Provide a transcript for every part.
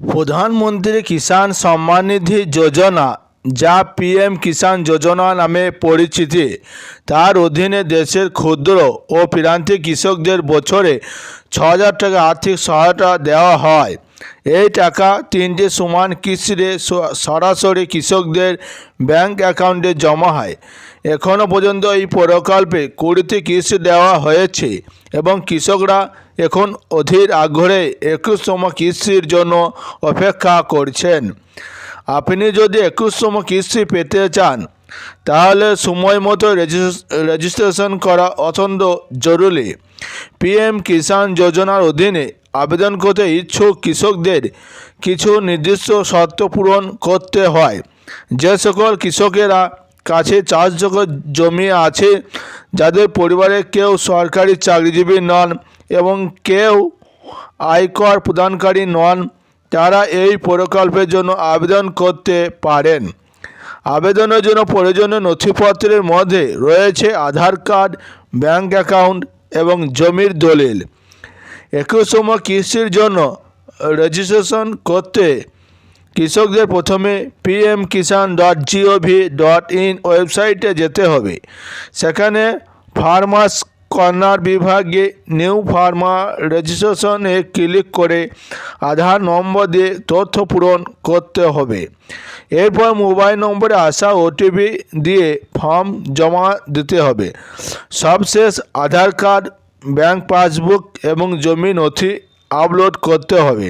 প্রধানমন্ত্রী কিষাণ সম্মান নিধি যোজনা, যা পিএম কিষাণ যোজনা নামে পরিচিতি। তার অধীনে দেশের ক্ষুদ্র ও প্রান্তিক কৃষকদের বছরে ছ হাজার টাকা আর্থিক সহায়তা দেওয়া হয়। এই টাকা তিনটি সমান কিস্তিতে সরাসরি কৃষকদের ব্যাংক অ্যাকাউন্টে জমা হয়। এখনও পর্যন্ত এই প্রকল্পে কুড়িটি কিস্তি দেওয়া হয়েছে এবং কৃষকরা এখন অধীর আগ্রহে একুশতম কিস্তির জন্য অপেক্ষা করছেন। আপনি যদি একুশতম কিস্তি পেতে চান, তাহলে সময় মতো রেজিস- রেজিস্ট্রেশন করা অত্যন্ত জরুরি। পিএম কিষাণ যোজনার অধীনে আবেদন করতে ইচ্ছুক কৃষকদের কিছু নির্দিষ্ট শর্ত পূরণ করতে হয়। যে সকল কৃষকেরা কাছে চাষযোগ্য জমি আছে, যাদের পরিবারে কেউ সরকারি চাকরিজীবী নন এবং কেউ আয়কর প্রদানকারী নন, তারা এই প্রকল্পের জন্য আবেদন করতে পারেন। আবেদনের জন্য প্রয়োজনীয় নথিপত্রের মধ্যে রয়েছে আধার কার্ড, ব্যাংক অ্যাকাউন্ট এবং জমির দলিল। একুশতম কৃষির জন্য রেজিস্ট্রেশন করতে কৃষকদের প্রথমে PM Kisan dot gov dot in ওয়েবসাইটে যেতে হবে। সেখানে ফার্মার্স কর্নার বিভাগে নিউ ফার্মা রেজিস্ট্রেশনে ক্লিক করে আধার নম্বর দিয়ে তথ্য পূরণ করতে হবে। এরপর মোবাইল নম্বরে আসা ওটিপি দিয়ে ফর্ম জমা দিতে হবে। সবশেষ আধার কার্ড ব্যাংক পাসবুক এবং জমি নথি আপলোড করতে হবে।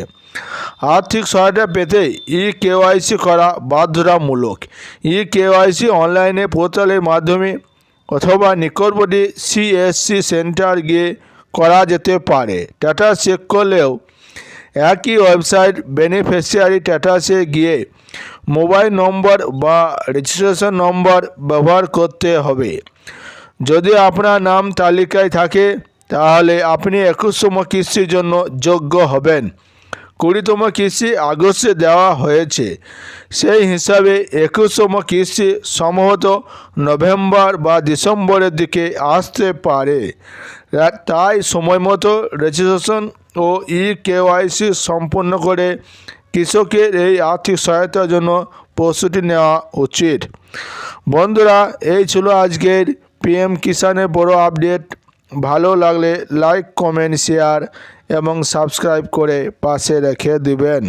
আর্থিক সহায়তা পেতে ই কেওয়াইসি করা বাধ্যতামূলক। ই কেওয়াইসি অনলাইনে পোর্টালের মাধ্যমে অথবা নিকটবর্তী সিএসসি সেন্টার গিয়ে করা যেতে পারে। টাটা চেক করলেও একই ওয়েবসাইট বেনিফিশিয়ারি স্ট্যাটাসে গিয়ে মোবাইল নম্বর বা রেজিস্ট্রেশন নম্বর ব্যবহার করতে হবে। যদি আপনার নাম তালিকায় থাকে তাহলে আপনি একুশতম কিস্তির জন্য যোগ্য হবেন। কুড়িতম কিস্তি আগস্টে দেওয়া হয়েছে। সেই হিসাবে একুশতম কিস্তি সম্ভবত নভেম্বর বা ডিসেম্বরের দিকে আসতে পারে। তাই সময় মতো রেজিস্ট্রেশন ও ই কেওয়াইসি সম্পন্ন করে কৃষকের এই আর্থিক সহায়তার জন্য প্রস্তুতি নেওয়া উচিত। বন্ধুরা, এই ছিল আজকের পিএম কিষানের বড় আপডেট ভালো লাগলে লাইক কমেন্ট শেয়ার এবং সাবস্ক্রাইব করে পাশে রেখে দিবেন।